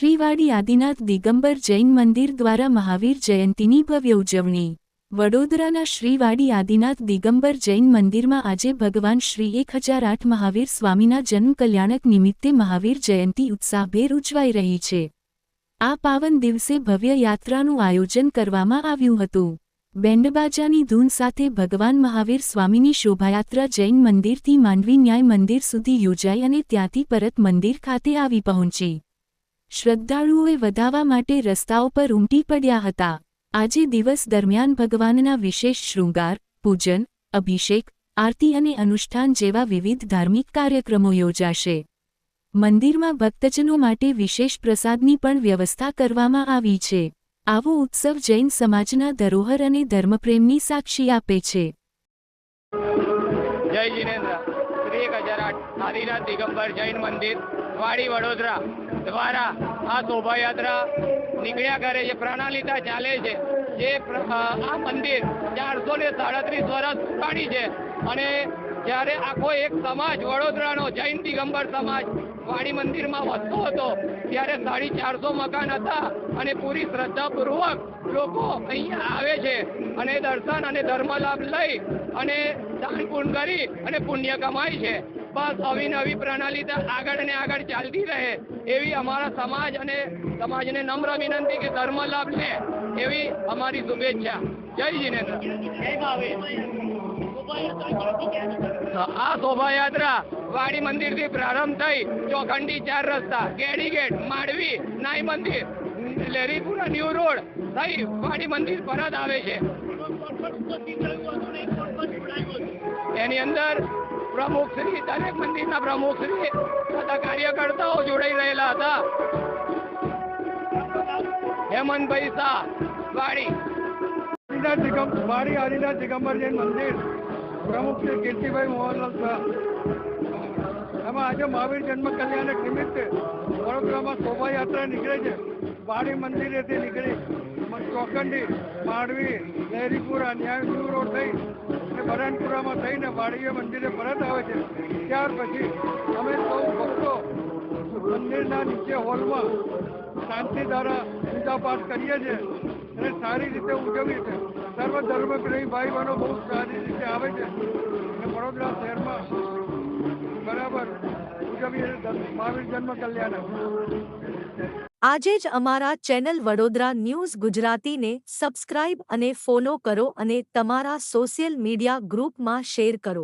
શ્રીવાડી આદિનાથ દિગંબર જૈન મંદિર દ્વારા મહાવીર જયંતીની ભવ્ય ઉજવણી. વડોદરાના શ્રીવાડી આદિનાથ દિગંબર જૈન મંદિરમાં આજે ભગવાન શ્રી એક હજાર આઠ મહાવીર સ્વામીના જન્મ કલ્યાણક નિમિત્તે મહાવીર જયંતી ઉત્સાહભેર ઉજવાઈ રહી છે. આ પાવન દિવસે ભવ્ય યાત્રાનું આયોજન કરવામાં આવ્યું હતું. બેન્ડબાજાની ધૂન સાથે ભગવાન મહાવીર સ્વામીની શોભાયાત્રા જૈન મંદિરથી માંડવી ન્યાય મંદિર સુધી યોજાઈ અને ત્યાંથી પરત મંદિર ખાતે આવી પહોંચી. શ્રદ્ધાળુઓએ વધાવા માટે રસ્તાઓ પર ઉમટી પડ્યા હતા. આજે દિવસ દરમિયાન ભગવાનના વિશેષ શૃંગાર, પૂજન, અભિષેક, આરતી અને અનુષ્ઠાન જેવા વિવિધ ધાર્મિક કાર્યક્રમો યોજાશે. મંદિરમાં ભક્તજનો માટે વિશેષ પ્રસાદની પણ વ્યવસ્થા કરવામાં આવી છે. આવો ઉત્સવ જૈન સમાજના ધરોહર અને ધર્મપ્રેમની સાક્ષી આપે છે. જય જિનેન્દ્ર. આદિનાથ દિગંબર જૈન મંદિર. વાડી વડોદરા દ્વારા આ શોભાયાત્રા નીકળ્યા કરે છે પ્રણાલિતા ચાલે છે, જે આ મંદિર ચારસો ને સાડત્રીસ વર્ષ પુરાણી છે. અને જ્યારે આખો એક સમાજ, વડોદરાનો જૈન દિગંબર સમાજ વાડી મંદિરમાં વસતો હતો, ત્યારે સાડી ચારસો મકાન હતા અને પૂરી શ્રદ્ધાપૂર્વક લોકો અહીંયા આવે છે અને દર્શન અને ધર્મ લાભ લઈ અને દાન પૂર્ણ કરી અને પુણ્ય કમાય છે. બસ અવિનવી પ્રણાલી આગળ ને આગળ ચાલતી રહે. એવી અમારા સમાજ અને સમાજને નમ્ર વિનંતી કે ધર્મ લાભ લે એવી અમારી શુભેચ્છા. જય જિનેન્દ્ર. આ શોભાયાત્રા વાડી મંદિરથી પ્રારંભ થઈ ચોખંડી ચાર રસ્તા ગેડી ગેટ માંડવી નાઈ મંદિર લેરીપુરા ન્યૂ રોડ થઈ વાડી મંદિર પરત આવે છે. એની અંદર પ્રમુખ શ્રી દરેક મંદિરના પ્રમુખશ્રી તથા કાર્યકર્તાઓ જોડાઈ રહેલા હતા. હેમંતભાઈ શાહ, વાડી. વાડી આદિનાથ દિગંબર જૈન મંદિર પ્રમુખ શ્રી કીર્તિભાઈ મોહનલાલ શાહ. એમાં આજે મહાવીર જન્મ કલ્યાણક નિમિત્તે વડોદરામાં શોભાયાત્રા નીકળે છે. વાડી મંદિરેથી નીકળી ચોકંડી, માંડવી, લહેરીપુરા ન્યાયપુર રોડ થઈ અને થઈને વાડીએ મંદિરે પરત આવે છે. ત્યાર પછી અમે સૌ ભક્તો મંદિરના નીચે હોલમાં શાંતિ દ્વારા પૂજા પાઠ કરીએ છીએ અને સારી રીતે ઉજવીએ છીએ. સર્વ ધર્મ પ્રેમી ભાઈ બહેનો બહુ સારી રીતે આવે છે. અને વડોદરા શહેરમાં બરાબર ઉજવીએ મહાવીર જન્મ કલ્યાણ. આજે જ અમારા ચેનલ વડોદરા ન્યૂઝ ગુજરાતીને સબસ્ક્રાઇબ અને ફોલો કરો અને તમારા સોશિયલ મીડિયા ગ્રુપમાં શેર કરો.